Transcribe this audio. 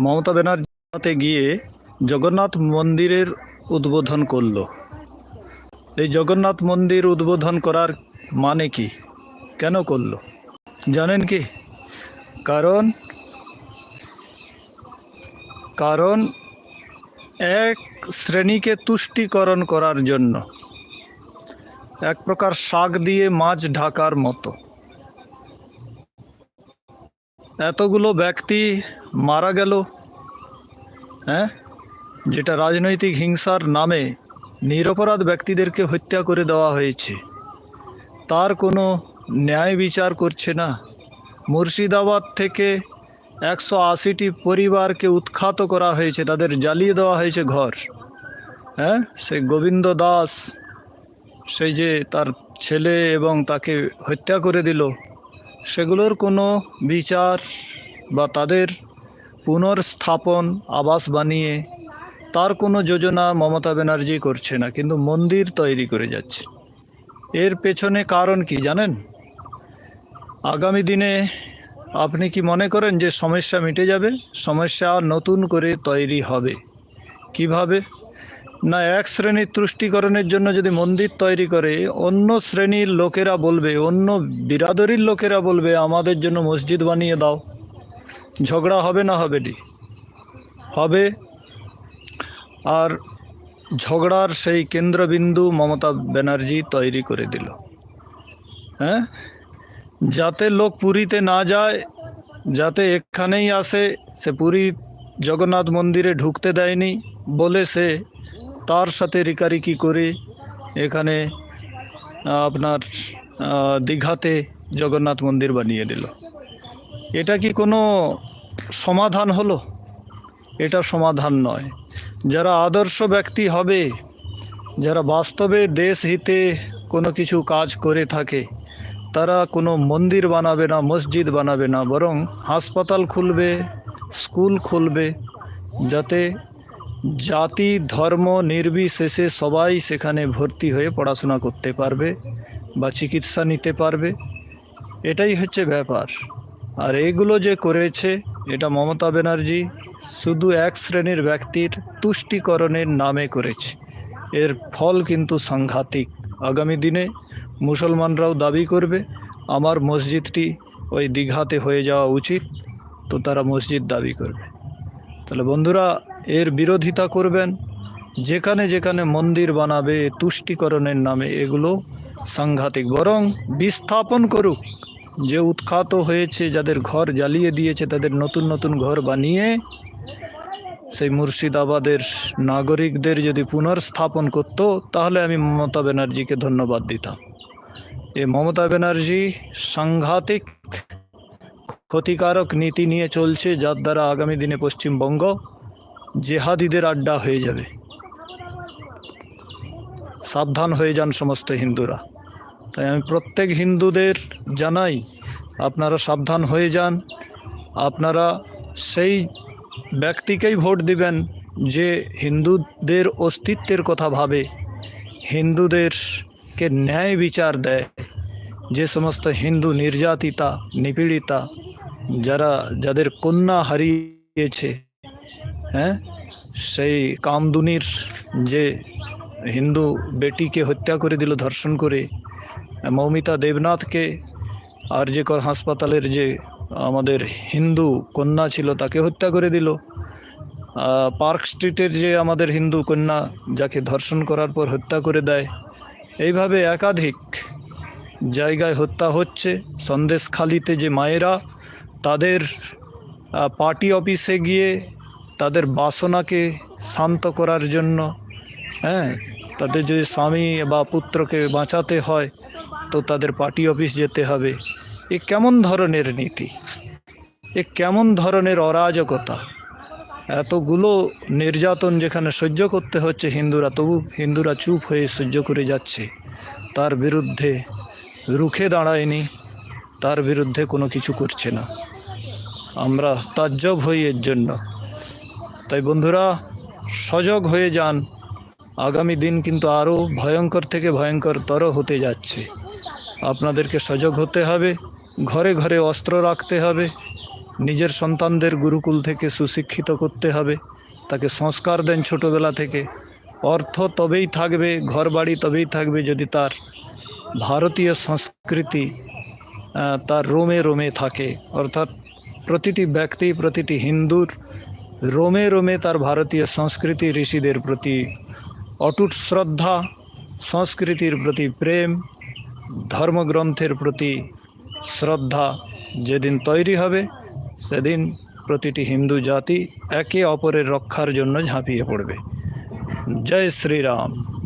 মমতা ব্যানার্জিতে গিয়ে জগন্নাথ মন্দিরের উদ্বোধন করল। এই জগন্নাথ মন্দির উদ্বোধন করার মানে কি? কেন করল? জানেন কি? কারণ কারণ এক শ্রেণীকে তুষ্টিকরণ করার জন্য। এক প্রকার শাক দিয়ে মাছ ঢাকার মতো। এতগুলো ব্যক্তি মারা গেল হ্যাঁ? যেটা রাজনৈতিক হিংসার নামে নিরপরাধ ব্যক্তিদেরকে হত্যা করে দেওয়া হয়েছে। তার কোনো ন্যায় বিচার করছে না। মুর্শিদাবাদ থেকে একশো আশিটি পরিবারকে উৎখাত করা হয়েছে, তাদের জ্বালিয়ে দেওয়া হয়েছে ঘর হ্যাঁ? সেই গোবিন্দ দাস, সেই যে তার ছেলে এবং তাকে হত্যা করে দিল সেগুলোর কোনো বিচার বা তাদের পুনর্স্থাপন আবাস বানিয়ে তার কোনো যোজনা মমতা ব্যানার্জি করছে না, কিন্তু মন্দির তৈরি করে যাচ্ছে। এর পেছনে কারণ কি জানেন? আগামী দিনে আপনি কি মনে করেন যে সমস্যা মিটে যাবে? সমস্যা নতুন করে তৈরি হবে। কীভাবে? না, এক শ্রেণির তুষ্টিকরণের জন্য যদি মন্দির তৈরি করে, অন্য শ্রেণির লোকেরা বলবে, অন্য বিরাদরির লোকেরা বলবে, আমাদের জন্য মসজিদ বানিয়ে দাও। ঝগড়া হবে না, হবে নি? হবে। আর ঝগড়ার সেই কেন্দ্রবিন্দু মমতা ব্যানার্জি তৈরি করে দিল। হ্যাঁ? যাতে লোক পুরীতে না যায়, যাতে এখানেই আসে, সে পুরী জগন্নাথ মন্দিরে ঢুকতে দেয়নি বলে সে তার সাথে রিকারিকি করে? এখানে আপনার দীঘাতে জগন্নাথ মন্দির বানিয়ে দিল। এটা কি কোনো সমাধান হলো? এটা সমাধান নয়। যারা আদর্শ ব্যক্তি হবে, যারা বাস্তবে দেশ হিতে কোনো কিছু কাজ করে থাকে, তারা কোনো মন্দির বানাবে না, মসজিদ বানাবে না, বরং হাসপাতাল খুলবে, স্কুল খুলবে, যাতে জাতি, ধর্ম নির্বিশেষে সবাই সেখানে ভর্তি হয়ে পড়াশোনা করতে পারবে বা চিকিৎসা নিতে পারবে। এটাই হচ্ছে ব্যাপার। আর এগুলো যে করেছে, এটা মমতা ব্যানার্জি শুধু এক শ্রেণির ব্যক্তির তুষ্টিকরণের নামে করেছে। এর ফল কিন্তু সাংঘাতিক। আগামী দিনে মুসলমানরাও দাবি করবে, আমার মসজিদটি ওই দীঘাতে হয়ে যাওয়া উচিত, তো তারা মসজিদ দাবি করবে। তাহলে বন্ধুরা এর বিরোধিতা করবেন। যেখানে যেখানে মন্দির বানাবে, তুষ্টিকরণের নামে এগুলো সাংঘাতিক। বরং বিস্থাপন করুক, যে উৎখাত হয়েছে, যাদের ঘর জ্বালিয়ে দিয়েছে, তাদের নতুন নতুন ঘর বানিয়ে সেই মুর্শিদাবাদের নাগরিকদের যদি পুনর্স্থাপন করতো, তাহলে আমি মমতা ব্যানার্জিকে ধন্যবাদ দিতাম। এ মমতা ব্যানার্জি সাংঘাতিক ক্ষতিকারক নীতি নিয়ে চলছে, যার দ্বারা আগামী দিনে পশ্চিমবঙ্গ জেহাদিদের আড্ডা হয়ে যাবে। সাবধান হয়ে যান সমস্ত হিন্দুরা। তাই আমি প্রত্যেক হিন্দুদের জানাই, আপনারা সাবধান হয়ে যান। আপনারা সেই ব্যক্তিকেই ভোট দিবেন যে হিন্দুদের অস্তিত্বের কথা ভাবে, হিন্দুদেরকে ন্যায় বিচার দেয়। যে সমস্ত হিন্দু নির্যাতিতা, নিপীড়িতা, যারা, যাদের কন্যা হারিয়েছে হ্যাঁ? সেই কামদুনির যে হিন্দু বেটিকে হত্যা করে দিল, ধর্ষণ করে, মৌমিতা দেবনাথকে আর যে কর হাসপাতালের যে আমাদের হিন্দু কন্যা ছিল তাকে হত্যা করে দিল। পার্ক স্ট্রিটের যে আমাদের হিন্দু কন্যা যাকে ধর্ষণ করার পর হত্যা করে দেয়, এইভাবে একাধিক জায়গায় হত্যা হচ্ছে। সন্দেশখালিতে যে মায়েরা তাদের পার্টি অফিসে গিয়ে তাদের বাসনাকে শান্ত করার জন্য হ্যাঁ? তাদের যদি স্বামী বা পুত্রকে বাঁচাতে হয়, তো তাদের পার্টি অফিস যেতে হবে। এ কেমন ধরনের নীতি? এ কেমন ধরনের অরাজকতা? এতগুলো নির্যাতন যেখানে সহ্য করতে হচ্ছে হিন্দুরা, তবু হিন্দুরা চুপ হয়ে সহ্য করে যাচ্ছে। তার বিরুদ্ধে রুখে দাঁড়ায়নি, তার বিরুদ্ধে কোনো কিছু করছে না। আমরা তাজ্জব হই এর জন্য। তাই বন্ধুরা, সজাগ হয়ে যান। আগামী দিন কিন্তু আরও ভয়ঙ্কর থেকে ভয়ঙ্করতর হতে যাচ্ছে। আপনাদেরকে সজাগ হতে হবে, ঘরে ঘরে অস্ত্র রাখতে হবে, নিজের সন্তানদের গুরুকুল থেকে সুশিক্ষিত করতে হবে, তাকে সংস্কার দেন ছোটোবেলা থেকে। অর্থ তবেই থাকবে ঘর বাড়ি তবেই থাকবে যদি তার ভারতীয় সংস্কৃতি তার রোমে রোমে থাকে। অর্থাৎ প্রতিটি ব্যক্তি, প্রতিটি হিন্দুর রোমে রোমে তার ভারতীয় সংস্কৃতি ঋষিদের প্রতি অটুট শ্রদ্ধা, সংস্কৃতির প্রতি প্রেম, ধর্মগ্রন্থের প্রতি শ্রদ্ধা যেদিন তৈরি হবে, সেদিন প্রতিটি হিন্দু জাতি একে অপরের রক্ষার জন্য ঝাঁপিয়ে পড়বে। জয় শ্রীরাম।